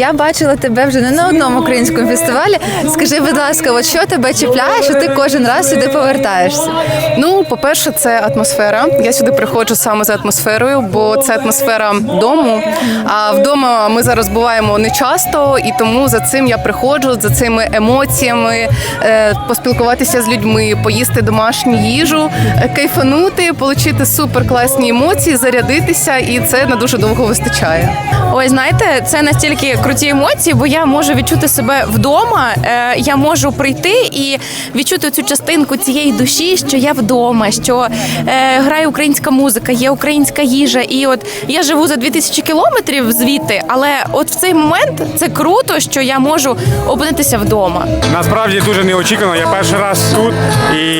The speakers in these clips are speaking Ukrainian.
Я бачила тебе вже не на одному українському фестивалі. Скажи, будь ласка, от що тебе чіпляє, що ти кожен раз сюди повертаєшся? Ну, по-перше, це атмосфера. Я сюди приходжу саме за атмосферою, бо це атмосфера дому. А вдома ми зараз буваємо не часто, і тому за цим я приходжу, за цими емоціями, е, поспілкуватися з людьми, поїсти домашню їжу, е, кайфанути, отримати супер класні емоції, зарядитися, і це на дуже довго вистачає. Ой, знаєте, це настільки круті емоції, бо я можу відчути себе вдома. Е, я можу прийти і відчути цю частинку цієї душі, що я вдома, що е, грає українська музика, є українська їжа. І от я живу за 2000 кілометрів звідти, але от в цей момент це круто, що я можу опинитися вдома. Насправді дуже неочікувано. Я перший раз тут і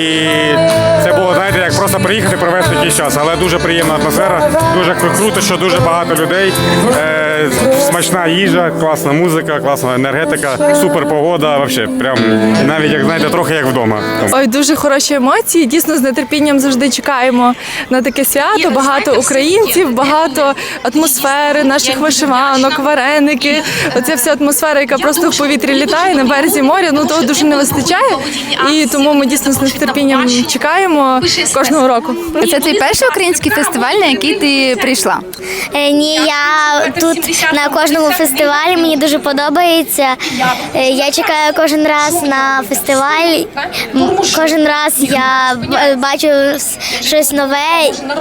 як просто приїхати, провести якийсь час. Але дуже приємна атмосфера, дуже кру- круто, що дуже багато людей. Е, смачна їжа, класна музика, класна енергетика, супер погода. Вообще, прям навіть як знаєте, трохи як вдома. Ой, дуже хороші емоції. Дійсно, з нетерпінням завжди чекаємо на таке свято. Багато українців, багато атмосфери, наших вишиванок, вареники. Оця вся атмосфера, яка просто в повітрі літає на березі моря. Ну того дуже не вистачає. І тому ми дійсно з нетерпінням чекаємо кожного року. Це твій перший український фестиваль, на який ти прийшла. Е, Ні, я тут на кожному фестивалі мені дуже подобається. Е, Я чекаю кожен раз на фестиваль. Кожен раз я бачу щось нове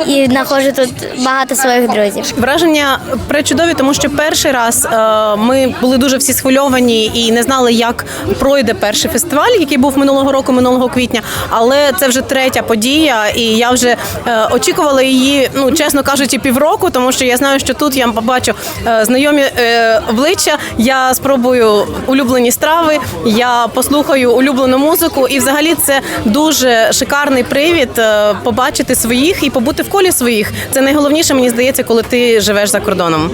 і знаходжу тут багато своїх друзів. Враження пречудові, тому що перший раз е, ми були дуже всі схвильовані і не знали, як пройде перший фестиваль, який був минулого року, минулого квітня. Але це вже третя подія, і я вже е, очікувала її, ну чесно кажучи, півроку, тому що я знаю, що тут я побачу е, знайомі е, обличчя. Я спробую улюблені страви, я послухаю улюблену музику, і взагалі це дуже шикарний привід побачити своїх і побути в колі своїх. Це найголовніше, мені здається, коли ти живеш за кордоном.